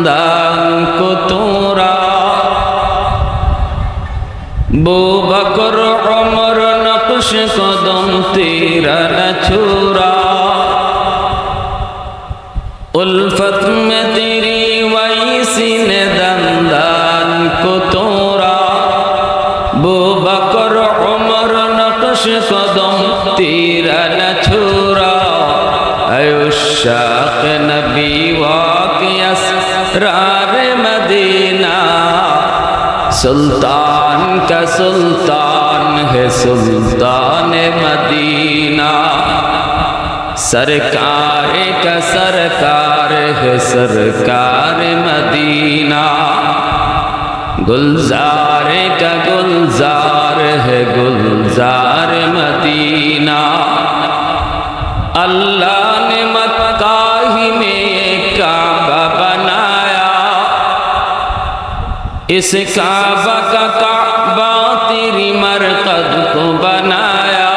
বান্দা কোতরা বকর অমর নকশ কদম তেরা নছুরা। উলফত মে তেরি ওয়াইসি নে দন্দান কোতরা বকর অমর নকশ কদম তেরা নছুরা। আয়ুষাক নবী ওয়াক ইয়াস रार मदीना। सुल्तान का सुल्तान है सुल्तान मदीना। सरकार का सरकार है सरकार मदीना। गुलजार का गुलजार है गुलजार मदीना। अल्लाह इस काबा का काबा तेरी मरकद को बनाया।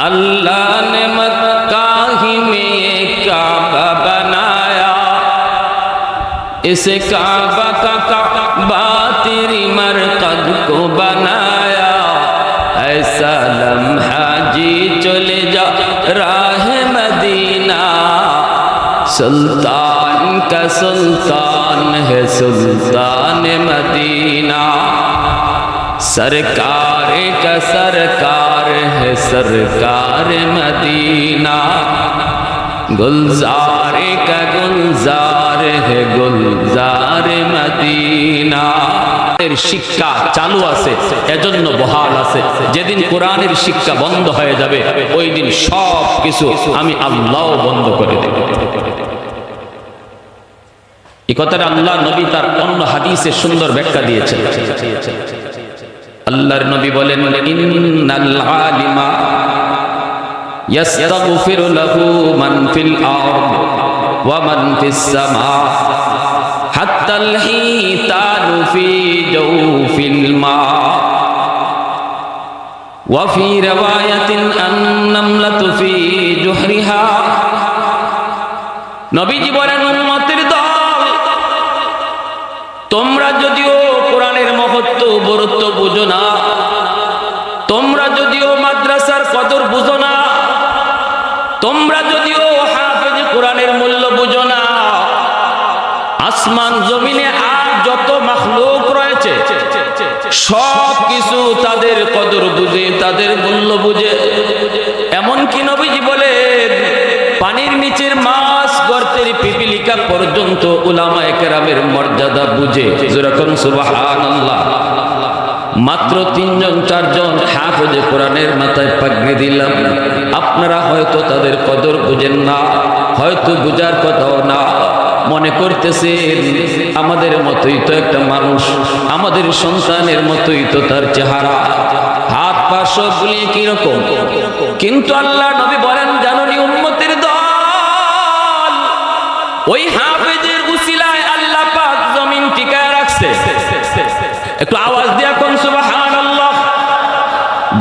अल्लाह ने मक्का ही में ये काबा बनाया। इस काबा का काबा तेरी मरकद को बनाया। ऐसा लम्हा जी चले जा राह मदीना। सुल्तान का सुल्तान है सुल्तान मदीना सरकार का सरकार है सरकार मदीना गुलजार का गुलजार है गुलजार মদিনা এর শিক্ষা চালু আছে এজন্য বহাল আছে যেদিন কোরআনের শিক্ষা বন্ধ হয়ে যাবে ওই দিন সব কিছু আমি আল্লাহ বন্ধ করে দেব এই কথাটা আল্লাহ নবী তার অন্য হাদিসে সুন্দর ব্যাখ্যা দিয়েছেন আল্লাহর নবী বলেন ইন্নাল আলিমা يستغفر له من في الأرض ومن في السماء حتى الحيتان في جوف الماء وفي رواية النملة في جحرها নবীজি বলেন উম্মতের দল তোমরা যদিও কোরআনের মহত্ব গুরুত্ব বুঝো না, তোমরা যদিও মাদ্রাসার কদর বুঝো না, তোমরা যদিও হাফেজ কোরআনের মূল্য বুঝো না, আসমান জমিনে আর যত মাখলুক রয়েছে সব কিছু তাদের কদর বুঝে, তাদের মূল্য বুঝে। এমন কি নবীজি বলে পানির নিচের মাছ গর্তের পিপিলিকা পর্যন্ত উলামা একরামের মর্যাদা বুঝে। যেরকম আল্লাহ মাত্র তিনজন, চারজন হাফেজে কোরআনের মাথায় পাগড়ি দিলাম। আপনারা হয়তো তাদের কদর বুঝেন না, হয়তো বুঝার কথাও না। মনে করতেছেন, আমাদের মতোই তো একটা মানুষ, আমাদের সন্তানের মতোই তো তার চেহারা। হাত পা সব গুলিয়ে কীরকম কিন্তু আল্লাহ নবী বলেন দল ওই হাফেজের উসিলায় আল্লাহ পাক জমিন টিকায় রাখছে। একটু আওয়াজ দিয়া কোন সুবাহান আল্লাহ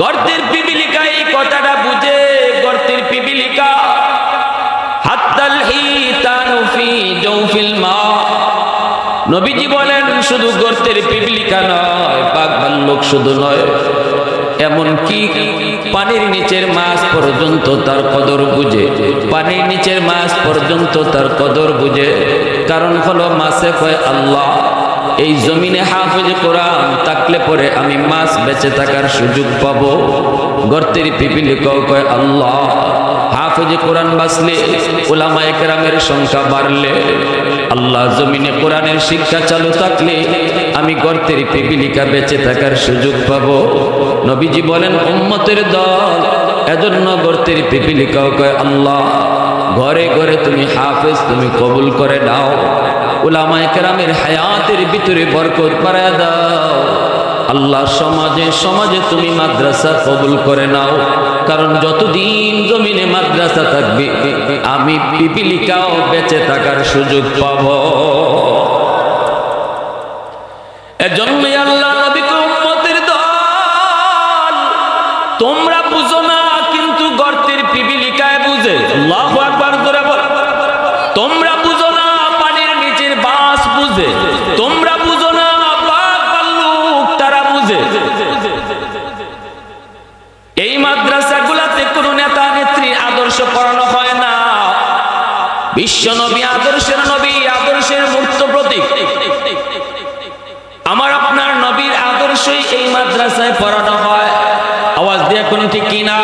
গর্তের পিপিলিকা, এই কথাটা বুঝে গর্তের পিপিলিকা। হাত্তাল হিতানু ফি জৌফিল মা। নবীজি বলেন, শুধু গর্তের পিপিলিকা নয়, পাক ভাল্লুক শুধু নয়। এমন কি পানির নিচের মাছ পর্যন্ত তার কদর বুঝে? পানির নিচের মাছ পর্যন্ত তার কদর বুঝে। কারণ হলো মাছে কয়, আল্লাহ, এই জমিনে হাফেজ কোরআন থাকলে পরে আমি মাছ বেঁচে থাকার সুযোগ পাব। গর্তের পিপিলি কয়, আল্লাহ, হাফেজ কোরআন বাঁচলে ওলামা একরামের সংখ্যা বাড়লে আল্লাহ জমিনে কোরআনের শিক্ষা চালু থাকলে আমি গর্তের পিপিলিকা বেঁচে থাকার সুযোগ পাবো। নবীজি বলেন, উম্মতের দল। এজন্য গর্তের পিপিলিকাও কয়, আল্লাহ, ঘরে ঘরে তুমি হাফেজ, তুমি কবুল করে নাও। উলামায়ে কেরামের হায়াতের ভিতরে বরকত বাড়ায় দাও। আল্লাহ, সমাজে সমাজে তুমি মাদ্রাসা কবুল করে নাও। কারণ যতদিন জমিনে মাদ্রাসা থাকবে, আমি পিপিলিকাও বেঁচে থাকার সুযোগ পাব। এজন্যই আল্লাহ দল। তোমরা বুঝো না, কিন্তু গর্তের পিপিলিকায় বুঝে। আল্লাহু আকবার বল। তোমরা বিশ্ব নবী, আদর্শের নবী, আদর্শের মূর্ত প্রতীক। আমার আপনার নবীর আদর্শই এই মাদ্রাসায় পড়ানো হয়। আওয়াজ দিয়ে কোন ঠিক কিনা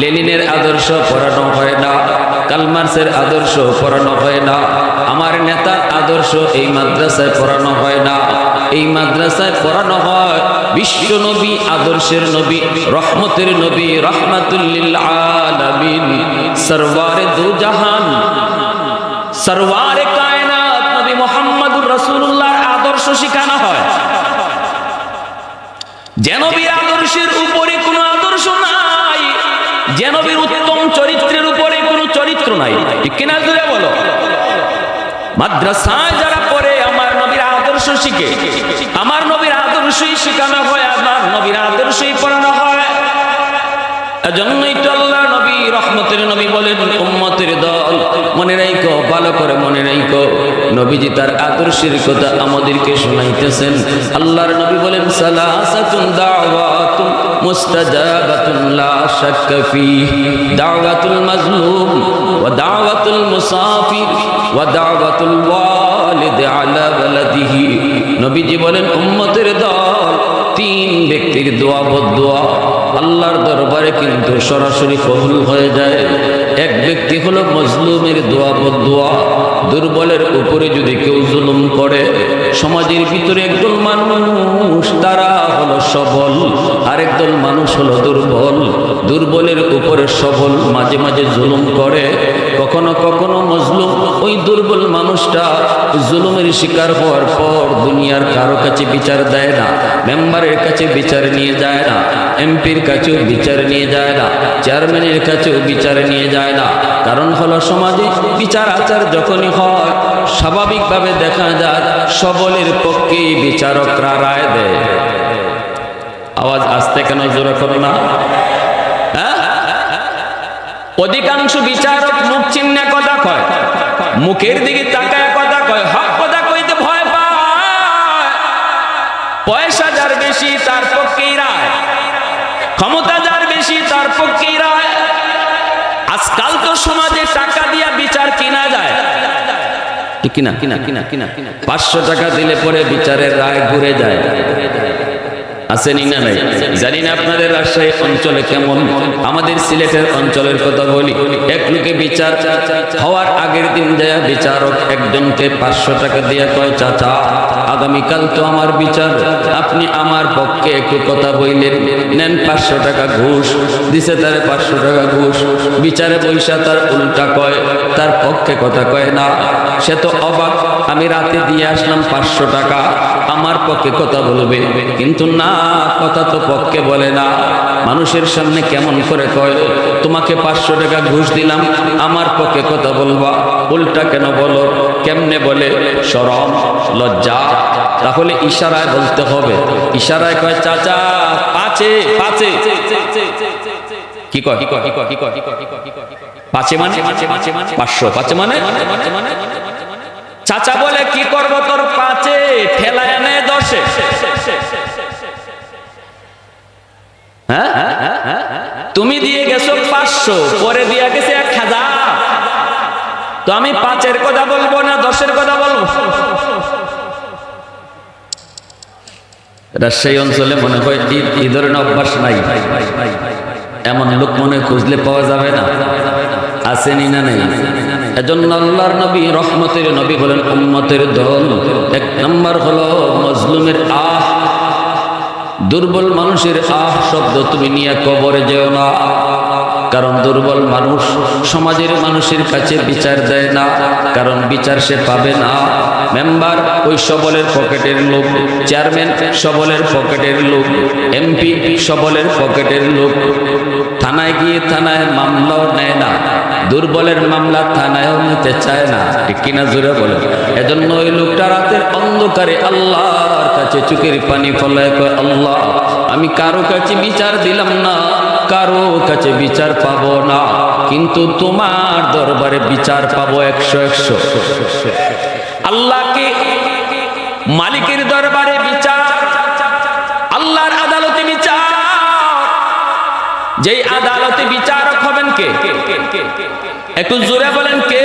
লেনিনের আদর্শ পড়ানো হয় না, কালমার্সের আদর্শ পড়ানো হয় না, আমার নেতার আদর্শ এই মাদ্রাসায় পড়ানো হয় না। এই মাদ্রাসায় পড়ানো হয় বিশ্ব নবী, আদর্শের নবী, রহমতের নবী, রহমাতুল্লিল সরওয়ারে কায়নাত, নবী আদর্শ হয়। আদর্শের উপরে কোনো আদর্শ নাই, যে উত্তম চরিত্রের উপরে কোনো চরিত্র নাই। ঠিক কিনা বলো? মাদ্রাসায় যারা আদর্শ শিখে। আমার নবীর আদর্শই শেখানো হয়, আমার নবীর আদর্শই পড়ানো হয়। নবী বলেন মনে আল্লাহর নবী বলেন, সালাসাতুন দাওয়াতুল মাজলুম ওয়া দাওয়াতুল মুসাফির ওয়া দাওয়াতুল নবীজি বলেন উম্মতের দল তিন ব্যক্তির দোয়া আল্লাহর দরবারে কিন্তু সরাসরি কবুল হয়ে যায়। এক ব্যক্তি হলো মজলুমের দোয়া বদোয়া, দুর্বলের উপরে যদি কেউ জুলুম করে, সমাজের ভিতরে একদল মানুষ তারা হলো সবল আরেকদল মানুষ হলো দুর্বল, দুর্বলের উপরে সবল, মাঝে মাঝে জুলুম করে, কখনো কখনো মজলুম, ওই দুর্বল মানুষটা জুলুমের শিকার হওয়ার পর দুনিয়ার কারও কাছে বিচার দেয় না, মেম্বারের কাছে বিচার নিয়ে যায় না এমপির কাছেও বিচার নিয়ে যায় না, চেয়ারম্যানের কাছেও বিচার নিয়ে যায় না। কারণ হলো সমাজে বিচার আচার যখনই হয়, স্বাভাবিকভাবে দেখা যায় সবলের পক্ষে বিচারকরা রায় দেয়। আওয়াজ আসতে কেন জোরে করো না? হ্যাঁ? অধিকাংশ বিচারক মুখ চিহ্নে কথা কয়, মুখের দিকে তাকায় কথা কয়, হক আজকাল তো সমাজে টাকা দিয়া বিচার কিনা যায়? কিনা? কিনা কিনা কিনা কিনা। পাঁচশো টাকা দিলে পরে বিচারের রায় ঘুরে যায়। আসেনি না নাই? জানি না আপনাদের রাজশাহী অঞ্চলে কেমন। আমাদের সিলেটের অঞ্চলের কথা বলি। এক লোকে বিচার হওয়ার আগের দিন দেয়া বিচারক একজনকে পাঁচশো টাকা দিয়ে কয়, চাচা আগামীকাল তো আমার বিচার। আপনি আমার পক্ষে একটু কথা বললেন নেন পাঁচশো টাকা ঘুষ। দিছে তার পাঁচশো টাকা ঘুষ। বিচারে পয়সা তার উল্টা কয়, তার পক্ষে কথা কয় না। সে তো অবাক, আমি রাতে দিয়ে আসলাম পাঁচশো টাকা। আমার পক্ষে কথা বলবে। কিন্তু না, কথা তো পক্ষে বলে না। মানুষের সামনে কেমন করে কয়? তোমাকে পাঁচশো টাকা ঘুষ দিলাম, আমার পক্ষে কথা বলবা। উল্টা কেন বলো? কেমনে বলে? সরম, লজ্জা। তাহলে ইশারায় বলতে হবে। ইশারায় কয়, চাচা, পাচে পাচে। কি কয়? কি কয়? কি কয়? কি কয়? কি কয়? কি কয়? কি কয়? পাঁচে মানে? পাঁচশো। পাঁচে মানে? চাচা বলে, কি করব তোর পাঁচে? ঠেলায় আনে দশে। তুমি দিয়ে গেছো পাঁচশো, পরে দিয়ে গেছে এক হাজার। তো আমি পাঁচের কথা বলব না দশের কথা বলব? রাজশাহী অঞ্চলে মনে হয় এই ধরনের অভ্যাস নাই। এমন লোক মনে খুঁজলে পাওয়া যাবে না। আসেনি না নেই? এজন্য আল্লাহর নবী, রহমতের নবী হলেন উম্মতের দল। এক নম্বর হলো মজলুমের আহ। দুর্বল মানুষের আহ শব্দ তুমি নিয়ে কবরে যেও না। কারণ দুর্বল মানুষ সমাজের মানুষের কাছে বিচার দেয় না, কারণ বিচার সে পাবে না। মেম্বার, ওই সবলের পকেটের লোক, চেয়ারম্যান, সবলের পকেটের লোক, এমপি, সবলের পকেটের লোক। থানায় গিয়ে থানায় মামলাও নেয় না, দুর্বলের মামলা থানায়ও নিতে চায় না। কিনা জুড়ে বলে? এজন্য ওই লোকটা রাতের অন্ধকারে আল্লাহর কাছে চুকের পানি ফলায় কয়, আল্লাহ, আমি কারও কাছে বিচার দিলাম না, কারও কাছে বিচার পাবো না, কিন্তু তোমার দরবারে বিচার পাবো একশো একশো। আল্লাহকে মালিকের দরবারে বিচার, আল্লাহর আদালতে বিচার। যেই আদালতে বিচারক হবেন কে? একটু জোরে বলেন কে?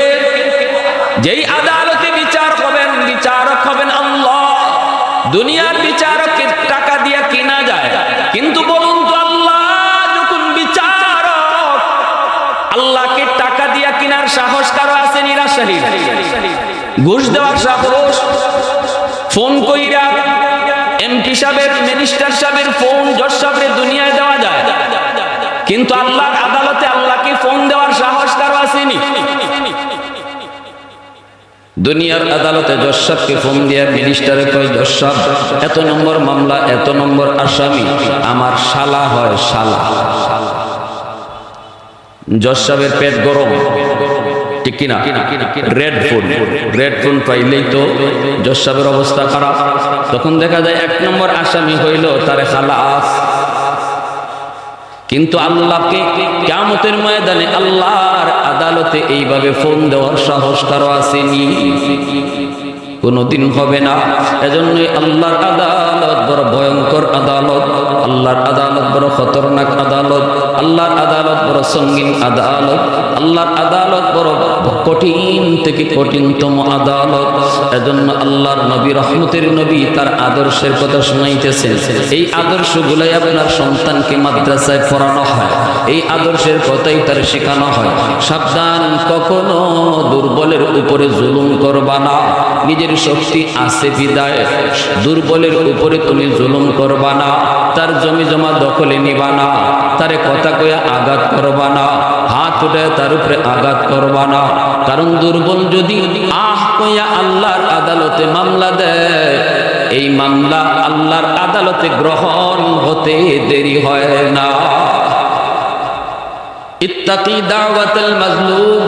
যেই আদালতে বিচার হবেন, বিচারক হবেন আল্লাহ। দুনিয়ার বিচারককে টাকা দিয়ে কিনা যায়। কিন্তু বলুন তো আল্লাহ, যখন বিচারক, আল্লাহকে টাকা দিয়া কিনার সাহস কারও আছে নিরাশাহী ঘুষ দেওয়ার সাহস। ফোন কইরা এমপি সাহেবের মিনিস্টার সাহেবের ফোন জজ সাহেবের দুনিয়ায় দেওয়া যায়। কিন্তু আল্লাহর আদালতে আল্লাহকে ফোন দেওয়ার সাহস কারও আসেনি। দুনিয়ার আদালতে জসাবকে ফোন দিয়ে মিনিস্টারে কয় জসাব এত নম্বর মামলা, এত নম্বর আসামি, আমার শালা হয় শালা। জসাবের পেট গরম। ঠিক কিনা? রেড ফোন রেড ফোন পাইলেই তো জসাবের অবস্থা খারাপ। তখন দেখা যায় এক নম্বর আসামি হইল তার খালাস। কিন্তু আল্লাহকে কেমতের ময়দানে আল্লাহর আদালতে এইভাবে ফোন দেওয়ার সাহস কারও আসেনি। কোনোদিন হবে না। এজন্যই আল্লাহর আদালত বড় ভয়ঙ্কর আদালত, আল্লাহর আদালত বড় খতরনাক আদালত, আল্লাহর আদালত বড় সঙ্গীন আদালত, আল্লাহর আদালত বড় কঠিন থেকে কঠিনতম আদালত। এজন্য আল্লাহর নবী, রহমতের নবী তার আদর্শের কথা শোনাইতেছেন। এই আদর্শগুলাই আপনার সন্তানকে মাদ্রাসায় পড়ানো হয়। এই আদর্শের কথাই তার শেখানো হয়। সাবধান, কখনো দুর্বলের উপরে জুলুম করবা না। নিজের শক্তি আছে বিদায়। দুর্বলের উপরে তুমি জুলুম করবা না, তার জমি জমা দখলে নিবা না, তারে কথা কয়ে আঘাত করবা না, হাত উঠে তার উপরে আঘাত করবা না। কারণ দুর্বল যদি আহ কইয়া আল্লাহর আদালতে মামলা দেয়, এই মামলা আল্লাহর আদালতে গ্রহণ হতে দেরি হয় না। ইত্তাকি দাওয়াতাল মাজলুম।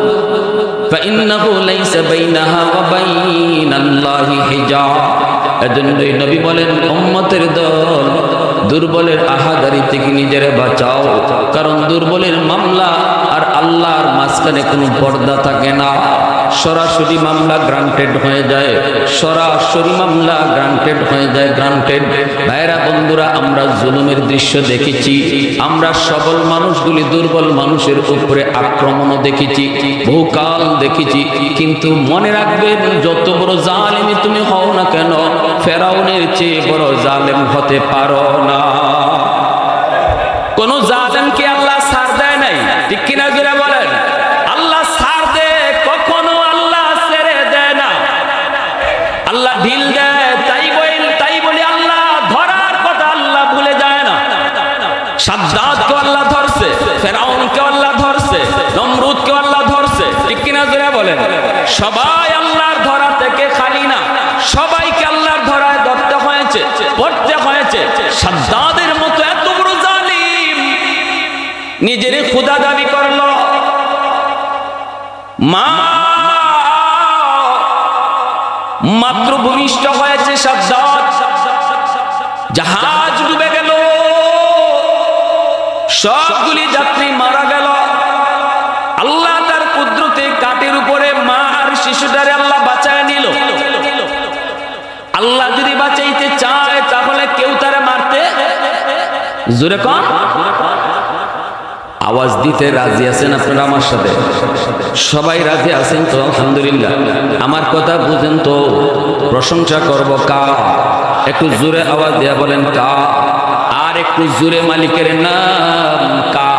فإنه ليس بينها وبين الله حجاب এজন্যই নবী বলেন উম্মতের দল দুর্বলের আহাদারি থেকে নিজের বাঁচাও কারণ দুর্বলের মামলা আর আল্লাহর মাঝখানে কোনো পর্দা থাকে না সরাসরি মামলা গ্রান্টেড হয়ে যায়, সরাসরি মামলা গ্রান্টেড হয়ে যায় গ্রান্টেড ভাইরা, বন্ধুরা, আমরা জুলুমের দৃশ্য দেখেছি, আমরা সবল মানুষগুলি দুর্বল মানুষের উপরে আক্রমণও দেখেছি, বহুকাল দেখেছি, কিন্তু মনে রাখবেন, যত বড় জালেমি তুমি হও না কেন, ফেরাউনের চেয়ে বড় জালেম হতে পারো না। কোন জালেমকে আল্লাহ সবাই আল্লাহর ধরা থেকে খালি না। সবাইকে আল্লাহর ধরায় ধরতে হয়েছে, পড়তে হয়েছে। সাদ্দাদের মতো এত বড় জালিম। নিজের খুদা দাবি করল। মা মাত্র ভূমিষ্ঠ হয়েছে সাদ্দাত। জাহাজ ডুবে গেল। সবগুলি যাত্রী মারা গেল আল্লাহ তার কুদরতে কাঠের উপরে মা আর শিশুটারে আল্লাহ বাঁচায় নিল আল্লাহ যদি বাঁচাইতে চায় তাহলে কেউ তারে মারতে জোরে কম আওয়াজ দিতে রাজি আছেন আপনারা আমার সাথে? সবাই রাজি আছেন তো? আলহামদুলিল্লাহ। আমার কথা বুঝেন তো? প্রশংসা করব কা? একটু জোরে আওয়াজ দেয়া বলেন কা। আর একটু জোরে মালিকের নাম কা।